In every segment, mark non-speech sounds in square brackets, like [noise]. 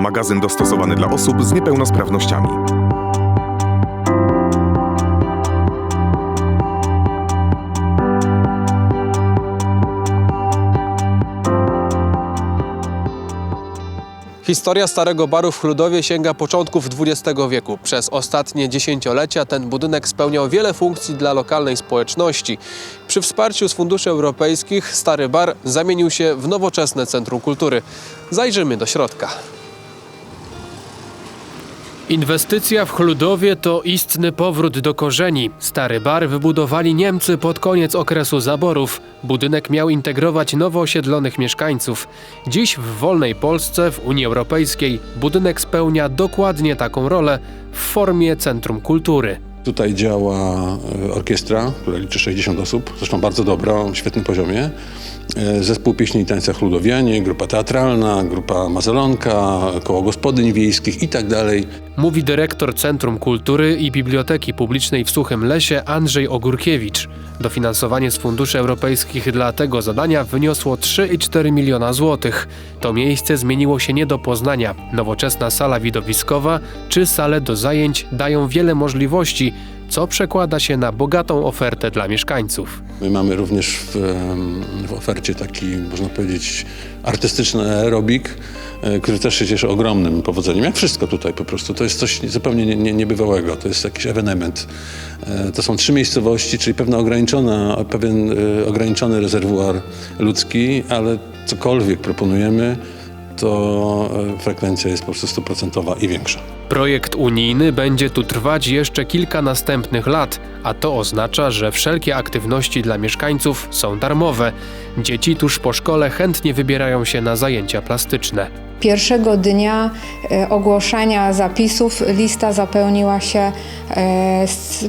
Magazyn dostosowany dla osób z niepełnosprawnościami. Historia Starego Baru w Chludowie sięga początków XX wieku. Przez ostatnie dziesięciolecia ten budynek spełniał wiele funkcji dla lokalnej społeczności. Przy wsparciu z funduszy europejskich Stary Bar zamienił się w nowoczesne centrum kultury. Zajrzymy do środka. Inwestycja w Chludowie to istny powrót do korzeni. Stary bar wybudowali Niemcy pod koniec okresu zaborów. Budynek miał integrować nowo osiedlonych mieszkańców. Dziś w wolnej Polsce, w Unii Europejskiej, budynek spełnia dokładnie taką rolę w formie centrum kultury. Tutaj działa e, orkiestra, która liczy 60 osób, zresztą bardzo dobra, o świetnym poziomie. E, Zespół pieśni i tańca Chludowianie, grupa teatralna, grupa Mazalonka, koło gospodyń wiejskich i tak. Mówi dyrektor Centrum Kultury i Biblioteki Publicznej w Suchym Lesie Andrzej Ogórkiewicz. Dofinansowanie z funduszy europejskich dla tego zadania wyniosło 3,4 miliona złotych. To miejsce zmieniło się nie do poznania. Nowoczesna sala widowiskowa czy sale do zajęć dają wiele możliwości, co przekłada się na bogatą ofertę dla mieszkańców. My mamy również w, w ofercie taki, można powiedzieć, artystyczny aerobik, e, który też się cieszy ogromnym powodzeniem. Jak wszystko tutaj po prostu. To jest coś zupełnie nie, nie, niebywałego. To jest jakiś ewenement. E, To są trzy miejscowości, czyli pewna ograniczona, pewien e, ograniczony rezerwuar ludzki, ale cokolwiek proponujemy, to frekwencja jest po prostu stuprocentowa i większa. Projekt unijny będzie tu trwać jeszcze kilka następnych lat, a to oznacza, że wszelkie aktywności dla mieszkańców są darmowe. Dzieci tuż po szkole chętnie wybierają się na zajęcia plastyczne. Pierwszego dnia e, ogłoszenia zapisów lista zapełniła się, e,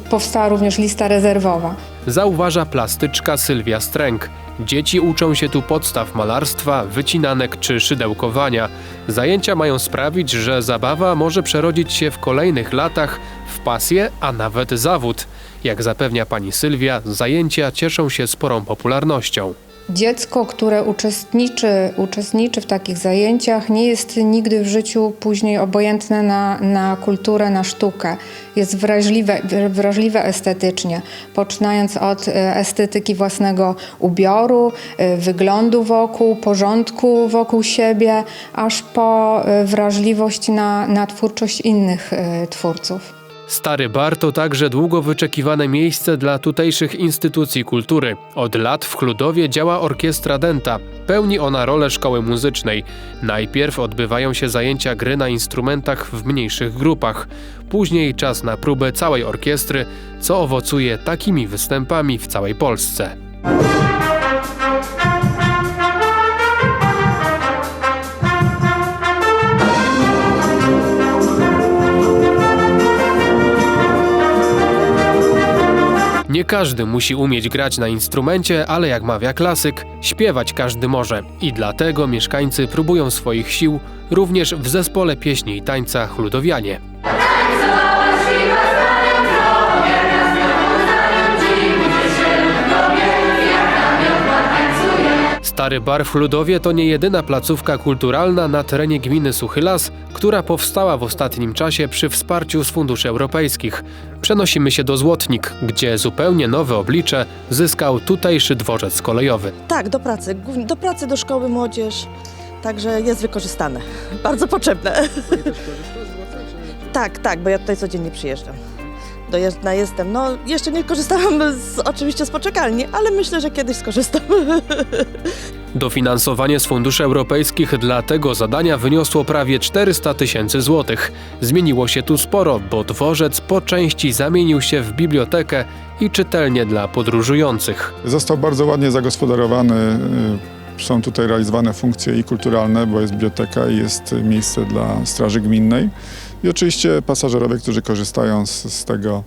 powstała również lista rezerwowa. Zauważa plastyczka Sylwia Stręk. Dzieci uczą się tu podstaw malarstwa, wycinanek czy szydełkowania. Zajęcia mają sprawić, że zabawa może przerodzić się w kolejnych latach w pasję, a nawet zawód. Jak zapewnia pani Sylwia, zajęcia cieszą się sporą popularnością. Dziecko, które uczestniczy, uczestniczy w takich zajęciach, nie jest nigdy w życiu później obojętne na, na kulturę, na sztukę. Jest wrażliwe, wrażliwe estetycznie, poczynając od e, estetyki własnego ubioru, e, wyglądu wokół, porządku wokół siebie, aż po e, wrażliwość na, na twórczość innych twórców. Stary Bar to także długo wyczekiwane miejsce dla tutejszych instytucji kultury. Od lat w Chludowie działa orkiestra Denta. Pełni ona rolę szkoły muzycznej. Najpierw odbywają się zajęcia gry na instrumentach w mniejszych grupach. Później czas na próbę całej orkiestry, co owocuje takimi występami w całej Polsce. Każdy musi umieć grać na instrumencie, ale jak mawia klasyk, śpiewać każdy może. I dlatego mieszkańcy próbują swoich sił również w zespole pieśni i tańca Chludowianie. Stary Bar w Chludowie to nie jedyna placówka kulturalna na terenie gminy Suchy Las, która powstała w ostatnim czasie przy wsparciu z funduszy europejskich. Przenosimy się do Złotnik, gdzie zupełnie nowe oblicze zyskał tutejszy dworzec kolejowy. Tak, do pracy. Do pracy, do szkoły, młodzież. Także jest wykorzystane. Bardzo potrzebne. Tak, tak, bo ja tutaj codziennie przyjeżdżam. Dojeżdża jestem. No, jeszcze nie korzystałam z, oczywiście z poczekalni, ale myślę, że kiedyś skorzystam. [laughs] Dofinansowanie z funduszy europejskich dla tego zadania wyniosło prawie 400 tysięcy złotych. Zmieniło się tu sporo, bo dworzec po części zamienił się w bibliotekę i czytelnię dla podróżujących. Został bardzo ładnie zagospodarowany. Y, Są tutaj realizowane funkcje i kulturalne, bo jest biblioteka i jest miejsce dla Straży Gminnej. I oczywiście pasażerowie, którzy korzystają z, z tego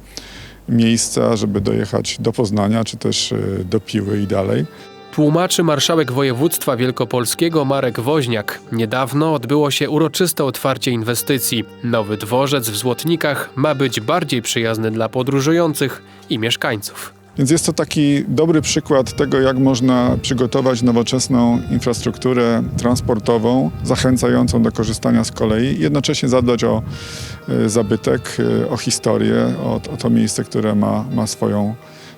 miejsca, żeby dojechać do Poznania, czy też y, do Piły i dalej. Tłumaczy marszałek województwa wielkopolskiego Marek Woźniak. Niedawno odbyło się uroczyste otwarcie inwestycji. Nowy dworzec w Złotnikach ma być bardziej przyjazny dla podróżujących i mieszkańców. Więc jest to taki dobry przykład tego, jak można przygotować nowoczesną infrastrukturę transportową, zachęcającą do korzystania z kolei, jednocześnie zadbać o e, zabytek, e, o historię, o, to miejsce, które ma, ma swoją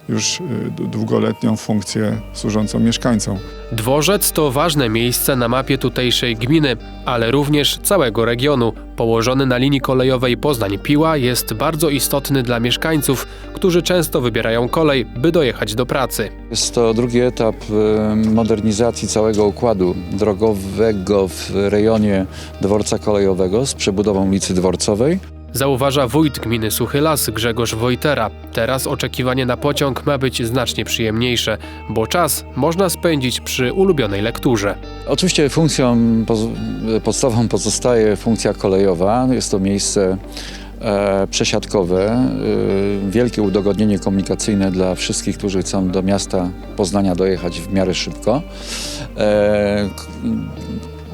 już e, długoletnią funkcję służącą mieszkańcom. Dworzec to ważne miejsce na mapie tutejszej gminy, ale również całego regionu. Położony na linii kolejowej Poznań-Piła jest bardzo istotny dla mieszkańców, którzy często wybierają kolej, by dojechać do pracy. Jest to drugi etap e, modernizacji całego układu drogowego w rejonie dworca kolejowego z przebudową ulicy Dworcowej. Zauważa wójt gminy Suchy Las Grzegorz Wojtera. Teraz oczekiwanie na pociąg ma być znacznie przyjemniejsze, bo czas można spędzić przy ulubionej lekturze. Oczywiście funkcją podstawową pozostaje funkcja kolejowa. Jest to miejsce przesiadkowe, e, wielkie udogodnienie komunikacyjne dla wszystkich, którzy chcą do miasta Poznania dojechać w miarę szybko. E,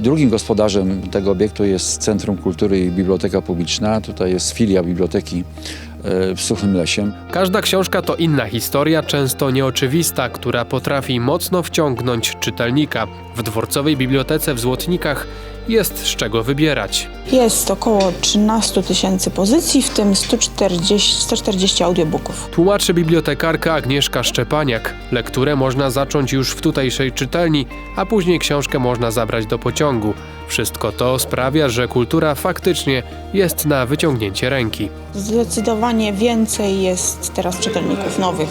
Drugim gospodarzem tego obiektu jest Centrum Kultury i Biblioteka Publiczna. Tutaj jest filia biblioteki e, w Suchym Lesie. Każda książka to inna historia, często nieoczywista, która potrafi mocno wciągnąć czytelnika. W dworcowej bibliotece w Złotnikach jest z czego wybierać. Jest około 13 tysięcy pozycji, w tym 140, 140 audiobooków. Tłumaczy bibliotekarka Agnieszka Szczepaniak. Lekturę można zacząć już w tutejszej czytelni, a później książkę można zabrać do pociągu. Wszystko to sprawia, że kultura faktycznie jest na wyciągnięcie ręki. Zdecydowanie więcej jest teraz czytelników nowych,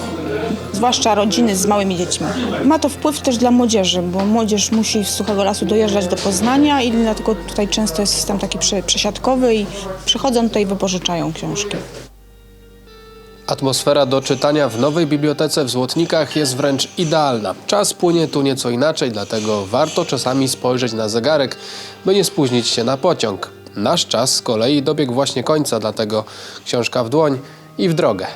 zwłaszcza rodziny z małymi dziećmi. Ma to wpływ też dla młodzieży, bo młodzież musi z Suchego Lasu dojeżdżać do Poznania i dlatego tutaj często jest system taki prze- przesiadkowy i przychodzą tutaj i wypożyczają książki. Atmosfera do czytania w nowej bibliotece w Złotnikach jest wręcz idealna. Czas płynie tu nieco inaczej, dlatego warto czasami spojrzeć na zegarek, by nie spóźnić się na pociąg. Nasz czas z kolei dobiegł właśnie końca, dlatego książka w dłoń i w drogę.